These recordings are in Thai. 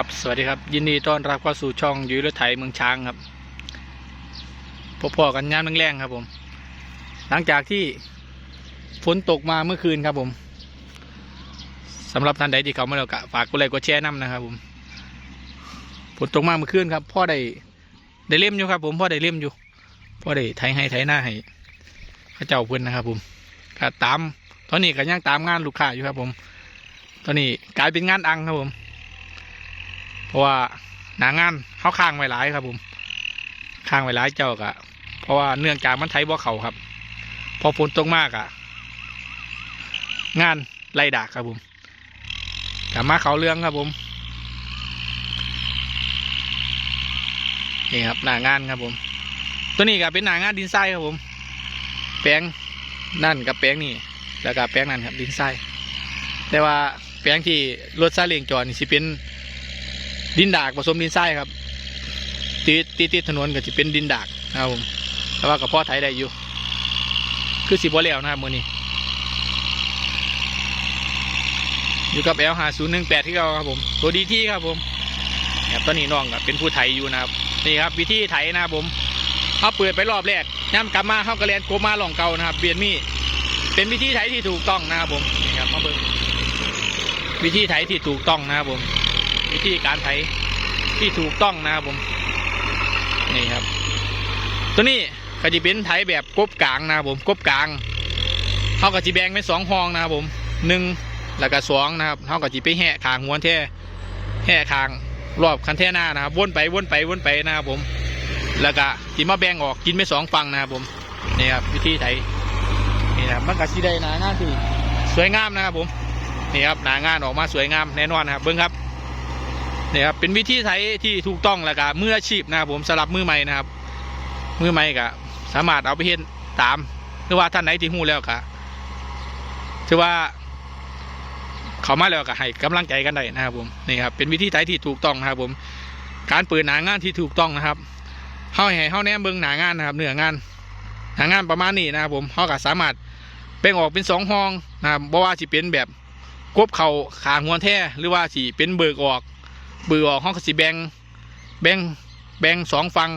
ครับสวัสดีครับ ยินดีต้อนรับเข้าสู่ช่องยุ้ยรถไถเมืองช้างครับพบพอกันยามแรงๆครับผม หลังจากที่ฝนตกมาเมื่อคืนครับผมสำหรับท่านใดที่เขาไมาแล้วก็ฝากกดไลค์กดแชร์น้ำนะครับผมฝนตกมาเมื่อคืนครับพ่อได้ได้เล่มอยู่ครับ ผมพ่อได้เล่มอยู่พ่อได้ไถให้ไถหน้าให้ข้าเจ้าเพื่อนนะครับ ผมก็ตาม ตอนนี้ก็ยังตามงานลูกค้าอยู่ครับ ผม ตอนนี้กลายเป็นงานอังครับผม ราะว่าหนางานเขาค้างไว้หลายครับ ผมค้างไว้หลายเจ้ากะเพราะว่าเนื่องจากมันไถบ่อเขาครับ พอฝนตกมากอะงานไล่ดากครับผมกลับมาเขาเรื่องครับผมนี่ครับหนางานครับผม ตัวนี้ก็เป็นหนางานดินทรายครับผม แปลงนั่นกับแปลงนี่แล้วก็แปลงนั่นครับดินทรายแต่ว่าแปลงที่รถซาเล้งจอดนี่สิเป็น ดินดากผสมดินทรายครับติดติดติดถนนก็จะเป็นดินดากนะครับผมแต่ว่ากับพ่อไทยได้อยู่ คือสิบวันแล้วนะครับมือนี้อยู่กับ L หาศูนย์หนึ่งแปดที่เราครับผมตัวดีที่ครับผมครับตอนนี้น้องก็เป็นผู้ไทยอยู่นะครับนี่ครับ วิธีไถนะครับผมเขาเปิดไปรอบแรกย่ำกลับมาเขากระเรียนโกมาหลองเก่านะครับเบียนมีเป็นวิธีไถที่ถูกต้องนะครับผมนี่ครับมาเบิ่งวิธีไถที่ถูกต้องนะครับผม วิธีการไถที่ถูกต้องนะครับผม นี่ครับ ตัวนี้ก็จะเป็นไถแบบกบกลางนะครับผมกบกลางเขาก็จะแบ่งเป็นสองห้องนะครับผมหนึ่งแล้วก็สองนะครับเขาก็จะไปแห่คางหัวแท่แห่คางรอบคันแท่หน้านะครับวนไปวนไปวนไปนะครับผม แล้วก็จิมาแบ่งออกกินไปสองฝั่งนะครับผมนี่ครับวิธีไถนี่นะครับมันก็สีได้หนางานที่สวยงามนะครับผมนี่ครับหนางานออกมาสวยงามแน่นอนนะครับเบิ้งครับ นี่ครับเป็นวิธีไถที่ถูกต้องแล้วก็มืออาชีพนะครับผมสำหรับมือใหม่นะครับ มือใหม่ก็สามารถเอาไปเห็นตาม หรือว่าท่านไหนที่หูแล้วก็ถือว่า เขามาแล้วก็ให้กำลังใจกันได้นะครับผมนี่ครับเป็นวิธีไถที่ถูกต้องนะครับ ผม การเปิดหนางานที่ถูกต้องนะครับเข้าให้เข้าแนมเบิ้งหนางานนะครับเหนืองานหนางานประมาณนี้นะครับผมเขาก็สามารถแบ่งออกเป็นสองห้องนะครับเพราะว่าจะเป็นแบบกบเข่าขาหัวแท้หรือว่าสีเป็นเบิกออก บิกออกห้องกสีแบงแบงแบงสองฟัง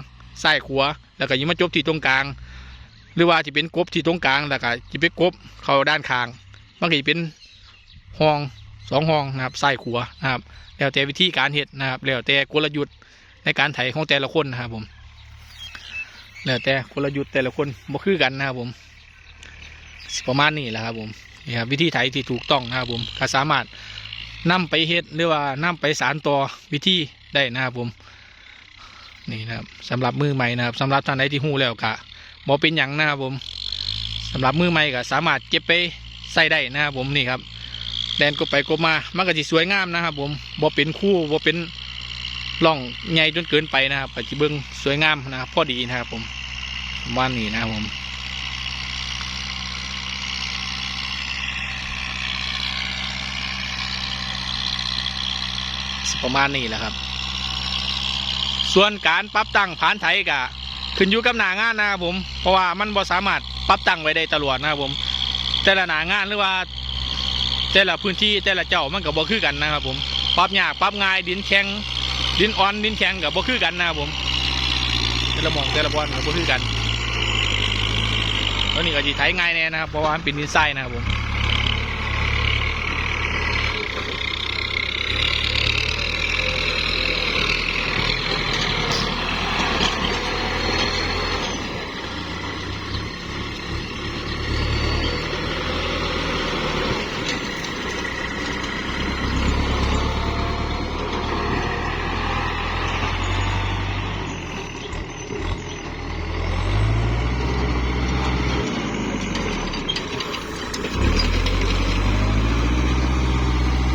ซ้ายขวแล้วก็ยิงมาจบที่ตรงกลาง หรือว่าจะเป็นกบที่ตรงกลางแล้วก็จะเป็นกบเข้าด้านข้างมันก็จะเป็นห้องสองห้องนะครับซ้ายขวนะครับแล้วแต่วิธีการเห็ดนะครับแล้วแต่กลยุทธ์ในการไถของแต่ละคนนะครับผมแล้วแต่กลยุทธ์แต่ละคนบ่คือกันนะครับผมประมาณนี้แหละครับผมนี่ครับวิธีไถที่ถูกต้องนะครับผมก็สามารถ นำไปเฮ็ดหรือว่านำไปสารต่อวิธีได้นะครับผมนี่นะครับสำหรับมือใหม่นะครับสำหรับท่านใดที่หู้แล้วก็บ่เป็นหยังนะครับผมสำหรับมือใหม่ก็สามารถเก็บไปใส่ได้นะครับผมนี่ครับแดนกบไปกบมามันก็จะสวยงามนะครับ ผมบ่เป็นคู่บ่เป็นร่องใหญ่จนเกินไปนะครับก็จะเบิ่งสวยงามนะครับพอดีนะครับผมประมาณนี้นะครับผม ประมาณนี้แหละครับ ส่วนการปรับตั้งผานไถกะขึ้นอยู่กับหนางานนะครับผม เพราะว่ามันบ่สามารถปรับตั้งไว้ได้ตลอดนะครับผม แต่ละหนางานหรือว่า แต่ละพื้นที่แต่ละเจ้ามันก็บ่คือกันนะครับผมปรับยากปรับง่ายดินแข็งดินอ่อนดินแข็งกับบ่คือกันนะครับผมแต่ละหมองแต่ละบอลกับบ่คือกันตัวนี้ก็จีไถง่ายแน่นะครับเพราะว่ามันเป็นดินทรายนะครับผม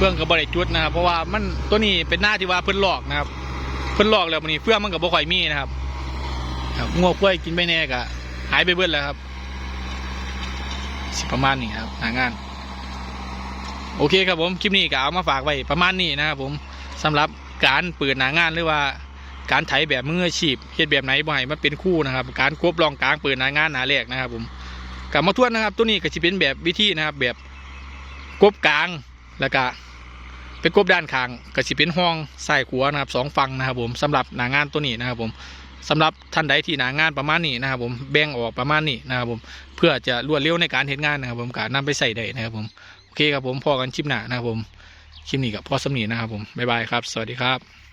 ฟื่องกับบริจุดนะครับ เพราะว่ามันตัวนี้เป็นหน้าที่ว่าเพิ่นหลอกนะครับ เพิ่นหลอกแล้วมันนี่เฟื่องมันกับบ่ค่อยมีนะครับครับงวกล้วยกินไปแน่กะหายไปเบิดแล้วครับ สิประมาณนี้ครับหางาน โอเคครับผมคลิปนี้ก็เอามาฝากไว้ประมาณนี้นะครับผมสำหรับการเปิดหนางานหรือว่าการไถแบบมืออาชีพเฮ็ดแบบไหนบ่ให้มันเป็นคู่นะครับ การกบลองกลางเปิดหนางานหนาแรกนะครับ ผมกลับมาทวนนะครับ ตัวนี้ก็จะเป็นแบบวิธีนะครับ แบบกบกลางแล้วก็ ไปกบด้านข้างก็สิเป็นห้องใส่ขัวนะครับสองฝั่งนะครับผมสำหรับหนางานตัวนี้นะครับผมสำหรับท่านใดที่หนางานประมาณนี้นะครับผมแบ่งออกประมาณนี้นะครับผมเพื่อจะรวดเร็วในการเห็นงานนะครับผมการนำไปใส่ได้นะครับผมโอเคครับผมพอกันชิปหน้านะครับผมคลิปนี้กับพ่อสมนีนะครับผมบ๊ายบายครับ สวัสดีครับ